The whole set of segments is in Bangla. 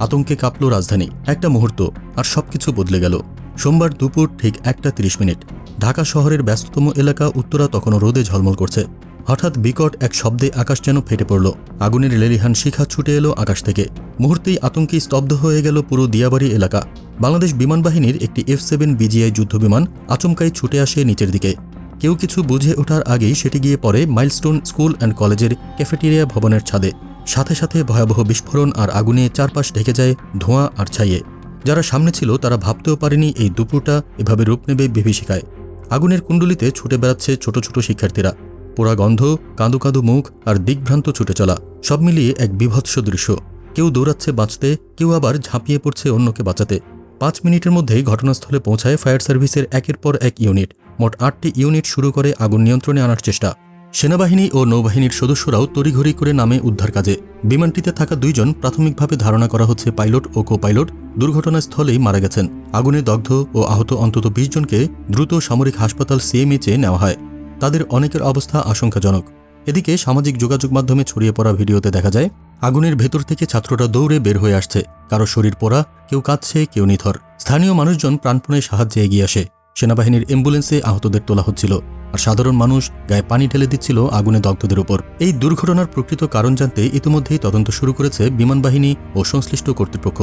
আতঙ্কে কাঁপল রাজধানী। একটা মুহূর্ত, আর সবকিছু বদলে গেল। সোমবার দুপুর ঠিক একটা তিরিশ মিনিট। ঢাকা শহরের ব্যস্ততম এলাকা উত্তরা তখনও রোদে ঝলমল করছে। হঠাৎ বিকট এক শব্দে আকাশ যেন ফেটে পড়ল। আগুনের লেলিহান শিখা ছুটে এলো আকাশ থেকে। মুহূর্তেই আতঙ্কে স্তব্ধ হয়ে গেল পুরো দিয়াবাড়ি এলাকা। বাংলাদেশ বিমান বাহিনীর একটি এফ সেভেন বিজিআই যুদ্ধবিমান আচমকাই ছুটে আসে নিচের দিকে। কেউ কিছু বুঝে ওঠার আগেই সেটি গিয়ে পড়ে মাইলস্টোন স্কুল অ্যান্ড কলেজের ক্যাফেটেরিয়া ভবনের ছাদে। সাথে সাথে ভয়াবহ বিস্ফোরণ আর আগুনে চারপাশ ঢেকে যায় ধোঁয়া আর ছাইয়ে। যারা সামনে ছিল, তারা ভাবতেও পারেনি এই দুপুরটা এভাবে রূপ নেবে বিভীষিকায়। আগুনের কুণ্ডলিতে ছুটে বেড়াচ্ছে ছোট ছোট শিক্ষার্থীরা। পোড়া গন্ধ, কাঁদু কাঁদু মুখ আর দিগ্ভ্রান্ত ছুটে চলা, সব মিলিয়ে এক বিভৎস দৃশ্য। কেউ দৌড়াচ্ছে বাঁচতে, কেউ আবার ঝাঁপিয়ে পড়ছে অন্যকে বাঁচাতে। পাঁচ মিনিটের মধ্যেই ঘটনাস্থলে পৌঁছায় ফায়ার সার্ভিসের একের পর এক ইউনিট। মোট আটটি ইউনিট শুরু করে আগুন নিয়ন্ত্রণে আনার চেষ্টা। সেনাবাহিনী ও নৌবাহিনীর সদস্যরাও তড়িঘড়ি করে নামে উদ্ধার কাজে। বিমানটিতে থাকা দুইজন প্রাথমিকভাবে ধারণা করা হচ্ছে পাইলট ও কো পাইলট দুর্ঘটনাস্থলেই মারা গেছেন। আগুনে দগ্ধ ও আহত অন্তত বিশ জনকে দ্রুত সামরিক হাসপাতাল সিএমএইচে নেওয়া হয়। তাদের অনেকের অবস্থা আশঙ্কাজনক। এদিকে সামাজিক যোগাযোগ মাধ্যমে ছড়িয়ে পড়া ভিডিওতে দেখা যায়, আগুনের ভেতর থেকে ছাত্ররা দৌড়ে বের হয়ে আসছে। কারও শরীর পোড়া, কেউ কাঁদছে, কেউ নিথর। স্থানীয় মানুষজন প্রাণপণে সাহায্যে এগিয়ে আসে। সেনাবাহিনীর অ্যাম্বুলেন্সে আহতদের তোলা হচ্ছিল। আর সাধারণ মানুষ গায়ে পানি ঢেলে দিচ্ছিল আগুনে দগ্ধদের উপর। এই দুর্ঘটনার প্রকৃত কারণ জানতে ইতিমধ্যেই তদন্ত শুরু করেছে বিমান বাহিনী ও সংশ্লিষ্ট কর্তৃপক্ষ।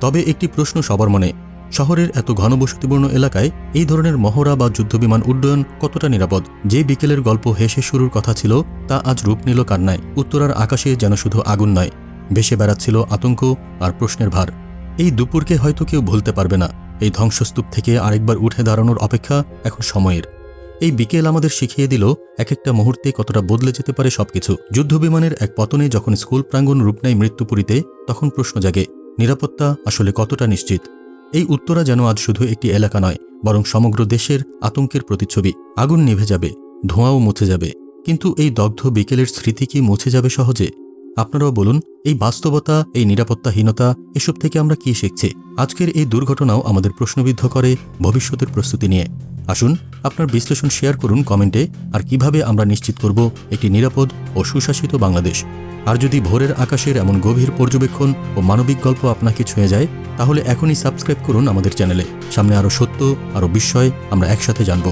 তবে একটি প্রশ্ন সবার মনে, শহরের এত ঘনবসতিপূর্ণ এলাকায় এই ধরনের মহড়া বা যুদ্ধবিমান উড্ডয়ন কতটা নিরাপদ? যে বিকেলের গল্প হেসে শুরুর কথা ছিল, তা আজ রূপ নিল কান্নায়। উত্তরার আকাশে যেন শুধু আগুন নয়, ভেসে বেড়াচ্ছিল আতঙ্ক আর প্রশ্নের ভার। এই দুপুরকে হয়তো কেউ ভুলতে পারবে না। এই ধ্বংসস্তূপ থেকে আরেকবার উঠে দাঁড়ানোর অপেক্ষা এখন সময়ের। এই বিকেল আমাদের শিখিয়ে দিল এক একটা মুহূর্তে কতটা বদলে যেতে পারে সবকিছু। যুদ্ধবিমানের এক পতনে যখন স্কুল প্রাঙ্গণ রূপ নেয় মৃত্যুপুরীতে, তখন প্রশ্ন জাগে, নিরাপত্তা আসলে কতটা নিশ্চিত? এই উত্তরা যেন আজ শুধু একটি এলাকা নয়, বরং সমগ্র দেশের আতঙ্কের প্রতিচ্ছবি। আগুন নিভে যাবে, ধোঁয়াও মুছে যাবে। কিন্তু এই দগ্ধ বিকেলের স্মৃতি কি মুছে যাবে সহজে? আপনারাও বলুন, এই বাস্তবতা, এই নিরাপত্তাহীনতা, এসব থেকে আমরা কি শিখছি? আজকের এই দুর্ঘটনাও আমাদের প্রশ্নবিদ্ধ করে ভবিষ্যতের প্রস্তুতি নিয়ে। আসুন, আপনার বিশ্লেষণ শেয়ার করুন কমেন্টে, আর কীভাবে আমরা নিশ্চিত করব একটি নিরাপদ ও সুশাসিত বাংলাদেশ? আর যদি ভোরের আকাশের এমন গভীর পর্যবেক্ষণ ও মানবিক গল্প আপনাকে ছুঁয়ে যায়, তাহলে এখনই সাবস্ক্রাইব করুন আমাদের চ্যানেলে। সামনে আরও সত্য আরও বিস্ময় আমরা একসাথে জানব।